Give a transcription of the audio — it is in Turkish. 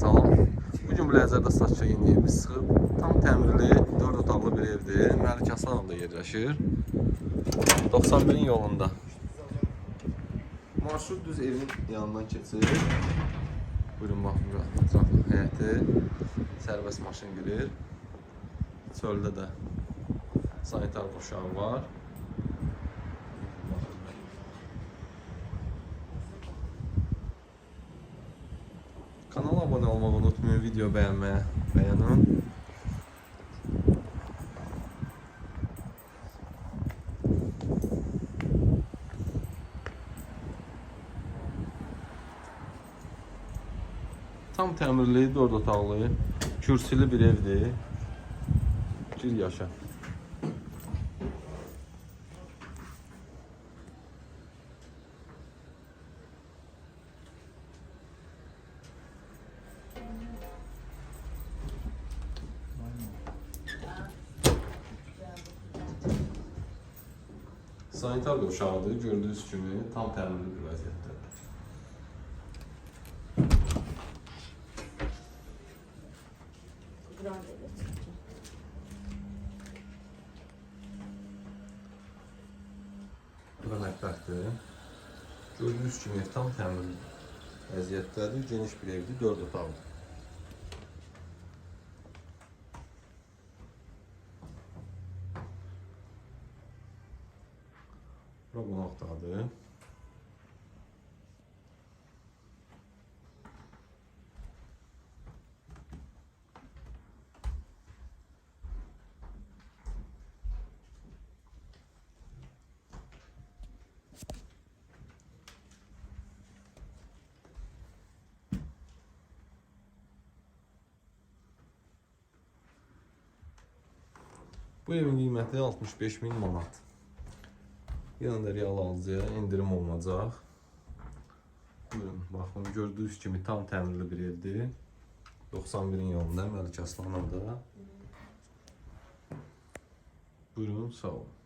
Bugün bu ləzzətdə saçça yeniyimiz çıxıb. Tam təmirli, 4 otaqlı bir evdir. Məlik Aslanovda yerləşir. 91-in yolunda. Marşrut düz evin yanından keçir. Buyurun baxın bura. Ətraflı həyəti. Sərbəst maşın girir. Çöldə də sanitar quşağı var. Kanala abone olmayı unutmayın, video beğenmeye, beğenin. Tam təmirli, 4 otaqlı, kürsülü bir evdir. Gir yaşa. Sanitar döşağıdır, gördüyünüz kimi tam təmirli bir vəziyyətdədir. Bu da mətbəxdir. Gördüyünüz kimi ev tam təmirli vəziyyətdədir. Geniş bir evdir, 4 otaqlı. Otağı. Bu evin qiyməti 65 min manat. Yanında real alıcıya indirim olunacaq. Buyurun, baxın gördüyünüz kimi tam təmirli bir evdir. 91-in yolunda Məlik Aslanov da. Buyurun, sağ olun.